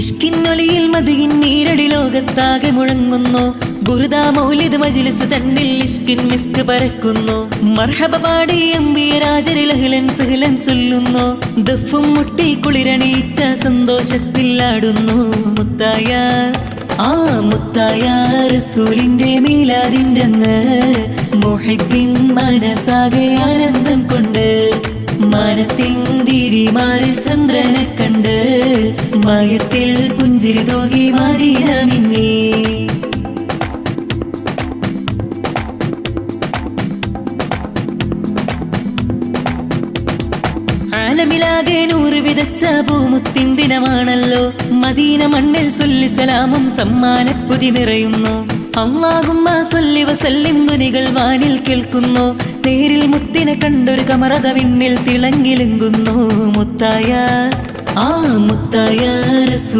ഇഷ്കിന്നൊലിയിൽ മതിയിൻ നീരടി ലോകത്താകെ മുഴങ്ങുന്നു. ഗുരുദാ മൗലിദ് മജിലിസ് തന്നിൽ ഇഷ്കിൻ മിസ്ക് പരക്കുന്നു. മർഹബ പാടി രാജരി രാജരിലഹിലൻ സഹലൻ ചൊല്ലുന്നു. ദഫും മുട്ടി കുളിരണീച്ച സന്തോഷത്തിൽ ആടുന്നു. മുത്തായ ആ മുത്തായ റസൂലിന്റെ മീലാതിന്റെ മുഹിബിൻ മനസാകെ ആനന്ദം കൊണ്ട് മാനത്തിന്തിരിമാറിൽ ചന്ദ്രനെ കണ്ട് മയത്തിൽ പുഞ്ചിരി തോകി മദീന മിന്നി ആലമിലാകെ നൂറ് വിതച്ച പൂമുത്തിൻ ദിനമാണല്ലോ. മദീന മണ്ണിൽ സൊല്ലി സലാമും സമ്മാനപ്പുതി നിറയുന്നു. അള്ളാഹുമ്മ സല്ലി വസല്ലിം വാനിൽ കേൾക്കുന്നു. തേരിൽ മുത്തിനെ കണ്ടൊരു കമറത വിണ്ണിൽ തിളങ്ങിലെങ്കുന്നു. മുത്തായ ആ മുത്തായ റസൂ